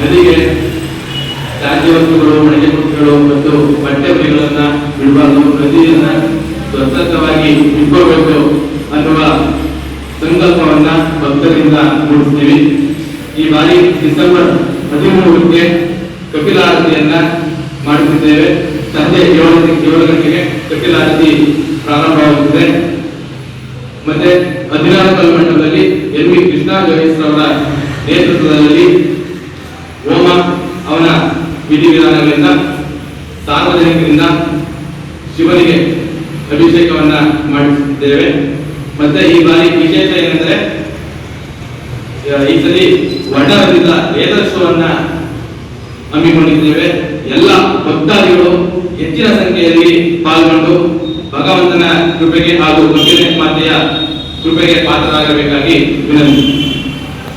ನದಿಗೆ ತ್ಯಾಜ್ಯ ವಸ್ತುಗಳು ಮಳಿಗೆ ಮತ್ತು ಬಟ್ಟೆ ಬಗೆಗಳನ್ನು ಬಿಡಬಾರ್ದು. ನದಿಯನ್ನ ಸ್ವತಂತ್ರವಾಗಿ ಇಟ್ಕೋಬೇಕು ಅನ್ನುವ ಸಂಕಲ್ಪವನ್ನ ಭಕ್ತರಿಂದ ಮೂಡಿಸ್ತೀವಿ. ಈ ಬಾರಿ ಡಿಸೆಂಬರ್ ಹದಿಮೂರಕ್ಕೆ ಕಪಿಲ ಆರತಿಯನ್ನ ಮಾಡುತ್ತಿದ್ದೇವೆ ಸಂಜೆ ಏಳು ಏಳು ಗಂಟೆಗೆ ಕಪಿಲ ಆರತಿ ಪ್ರಾರಂಭವಾಗುತ್ತದೆ. ಮತ್ತೆ ಹದಿನಾಲ್ಕು ಮಂಡಲದಲ್ಲಿ ಎನ್ ವಿ ಕೃಷ್ಣ ಗಣೇಶ್ ಅವರ ನೇತೃತ್ವದ ಅವನ ವಿಧಿವಿಧಾನಗಳಿಂದ, ಸಾರ್ವಜನಿಕರಿಂದ ಶಿವನಿಗೆ ಅಭಿಷೇಕವನ್ನ ಮಾಡಿದ್ದೇವೆ. ಮತ್ತೆ ಈ ಬಾರಿ ವಿಶೇಷ ಏನಂದ್ರೆ ಈ ಸಲಿ ವಟದಿಂದ ವೇದೋತ್ಸವನ್ನ ಹಮ್ಮಿಕೊಂಡಿದ್ದೇವೆ. ಎಲ್ಲ ಭಕ್ತಾದಿಗಳು ಹೆಚ್ಚಿನ ಸಂಖ್ಯೆಯಲ್ಲಿ ಪಾಲ್ಗೊಂಡು ಭಗವಂತನ ಕೃಪೆಗೆ ಹಾಗೂ ಮಾತೆಯ ಕೃಪೆಗೆ ಪಾತ್ರರಾಗಬೇಕಾಗಿ ವಿನಂತಿ.